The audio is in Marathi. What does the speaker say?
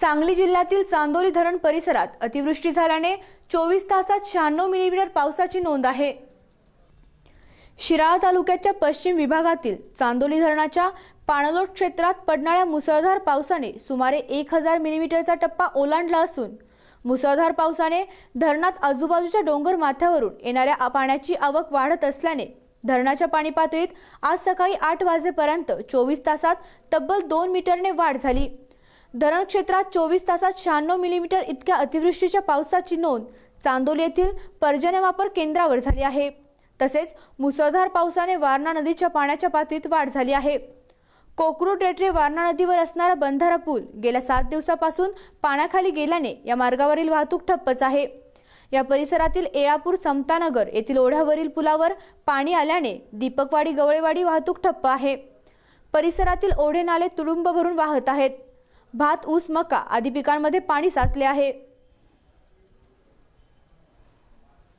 सांगली जिल्ह्यातील चांदोली धरण परिसरात अतिवृष्टी झाल्याने चोवीस तासात शहाण्णव मिलीमीटर पावसाची नोंद आहे. शिराळा तालुक्याच्या पश्चिम विभागातील चांदोली धरणाच्या पाणलोट क्षेत्रात पडणाऱ्या मुसळधार पावसाने सुमारे एक हजार मिलीमीटरचा टप्पा ओलांडला असून मुसळधार पावसाने धरणात आजूबाजूच्या डोंगर माथ्यावरून येणाऱ्या पाण्याची आवक वाढत असल्याने धरणाच्या पाणी पातळीत आज सकाळी आठ वाजेपर्यंत चोवीस तासात तब्बल दोन मीटरने वाढ झाली. धरण क्षेत्रात चोवीस तासात शहाण्णव मिलीमीटर इतक्या अतिवृष्टीच्या पावसाची नोंद चांदोली येथील पर्जन्यवापर केंद्रावर झाली आहे. तसेच मुसळधार पावसाने वारणा नदीच्या पाण्याच्या पातळीत वाढ झाली आहे. कोकरू टेटरे वारणा नदीवर असणारा बंधारा पूल गेल्या सात दिवसापासून पाण्याखाली गेल्याने या मार्गावरील वाहतूक ठप्पच आहे. या परिसरातील एळापूर समतानगर येथील ओढ्यावरील पुलावर पाणी आल्याने दीपकवाडी गवळेवाडी वाहतूक ठप्प आहे. परिसरातील ओढे नाले तुडुंब भरून वाहत आहेत. भात ऊस मका आदी पिकांमध्ये पाणी साचले आहे.